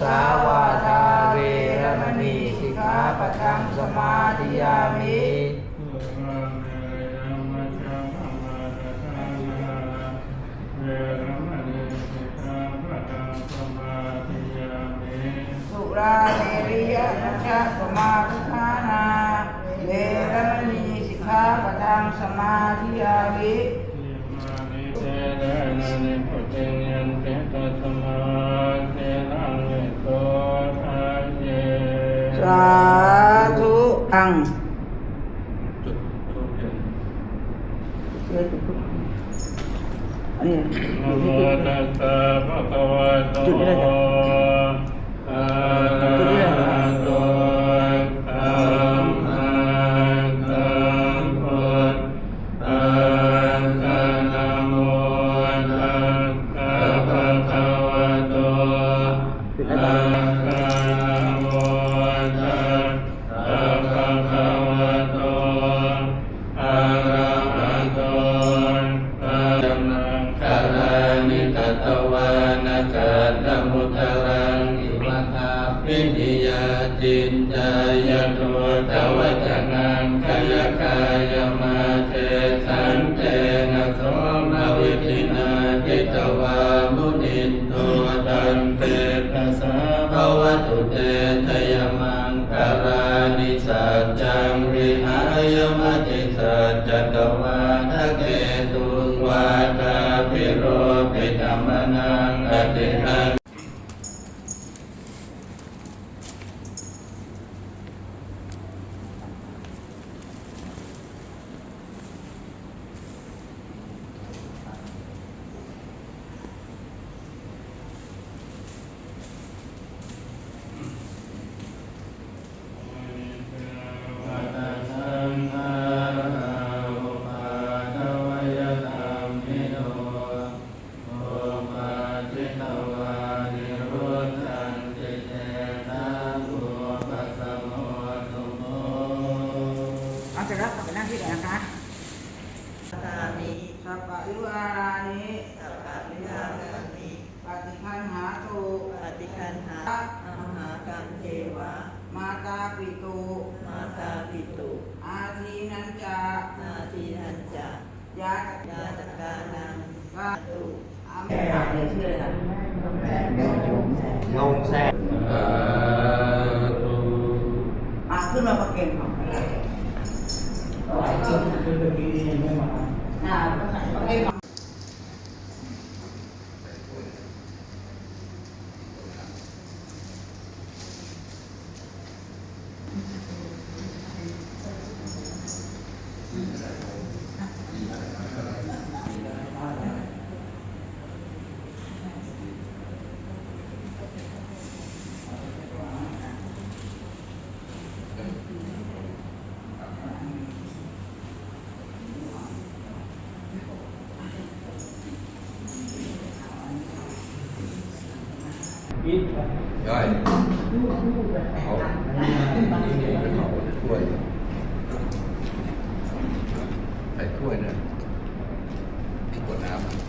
สาวาทาเวรมณีสิกขาปะทังสมาธิยามิสุราเมริยนัจจสมาธิฐานาเวรมณีสิกขาปะทังสมาธิยามิ สาธุอังจุดทูบเทียนเชื่อจุดทุกอันนี้ นะโมตัสสะภะคะวะโต วานากัตมุตรังอิวัตาปินิยาจินจายโตตวัจนังคยกายมาเทสันเตนะโสมาวิทินาจิตวามุนินโตตันเตตัสสะภวตุเตทยมังคารานิสัจจังวิหายมติสัจจตวาาปิโรปิธรรมนังอติหัง วัฏสังฆาอุปาทวยธรรมิโนโอปาทิตวานิโรธันติเตนะอุปสัมโมสุโม เอาเสร็จแล้วกลับไปนั่งที่ไหนนะคะตามิสัพพะยุอารานิสัพพะวิหารามิปฏิคันหาตุปฏิคันหาอมหากันเทวะ มาตาปิตุมาตาปิตุอาทีนันจานาทีนันจะยาตยาตกานังกาตุอามเนี่ยชื่ออะไรนะงงแซ่สาธุอะขึ้นมาประเก็บของอะไรอ่า ป อิดได้เขาเขาถ้วยใส่ถ้วยนะที่กดน้ำ